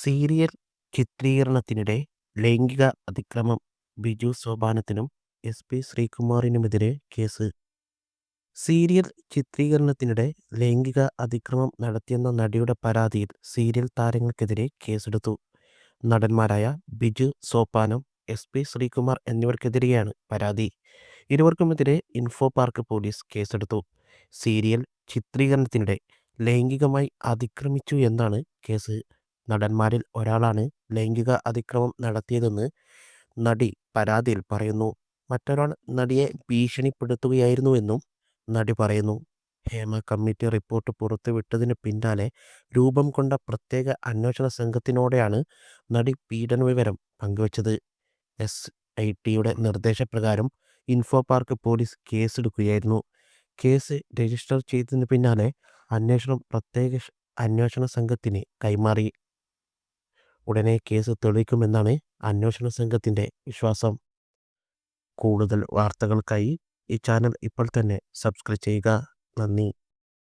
Serial ചിത്രീകരണത്തിനിടെ ലൈംഗിക അതിക്രമം ബിജു സോപാനത്തിനും എസ് പി ശ്രീകുമാറിനുമെതിരെ കേസ്. സീരിയൽ ചിത്രീകരണത്തിനിടെ ലൈംഗിക അതിക്രമം നടത്തിയെന്ന നടിയുടെ പരാതിയിൽ സീരിയൽ താരങ്ങൾക്കെതിരെ കേസെടുത്തു. നടന്മാരായ ബിജു സോപാനും എസ് പി ശ്രീകുമാർ എന്നിവർക്കെതിരെയാണ് പരാതി. ഇരുവർക്കുമെതിരെ ഇൻഫോ പാർക്ക് പോലീസ് കേസെടുത്തു. സീരിയൽ ചിത്രീകരണത്തിനിടെ ലൈംഗികമായി അതിക്രമിച്ചു എന്നാണ് കേസ്. നടന്മാരിൽ ഒരാളാണ് ലൈംഗിക അതിക്രമം നടത്തിയതെന്ന് നടി പരാതിയിൽ പറയുന്നു. മറ്റൊരാൾ നടിയെ ഭീഷണിപ്പെടുത്തുകയായിരുന്നുവെന്നും നടി പറയുന്നു. ഹേമ കമ്മിറ്റി റിപ്പോർട്ട് പുറത്തുവിട്ടതിന് പിന്നാലെ രൂപം കൊണ്ട പ്രത്യേക അന്വേഷണ സംഘത്തിനോടെയാണ് നടി പീഡന വിവരം പങ്കുവച്ചത്. എസ് ഐ ടിയുടെ നിർദ്ദേശപ്രകാരം ഇൻഫോ പാർക്ക് പോലീസ് കേസെടുക്കുകയായിരുന്നു. കേസ് രജിസ്റ്റർ ചെയ്തതിന് പിന്നാലെ അന്വേഷണം പ്രത്യേക അന്വേഷണ സംഘത്തിന് കൈമാറി. ഉടനെ കേസ് തെളിയിക്കുമെന്നാണ് അന്വേഷണ സംഘത്തിന്റെ വിശ്വാസം. കൂടുതൽ വാർത്തകൾക്കായി ഈ ചാനൽ ഇപ്പോൾ തന്നെ സബ്സ്ക്രൈബ് ചെയ്യുക. നന്ദി.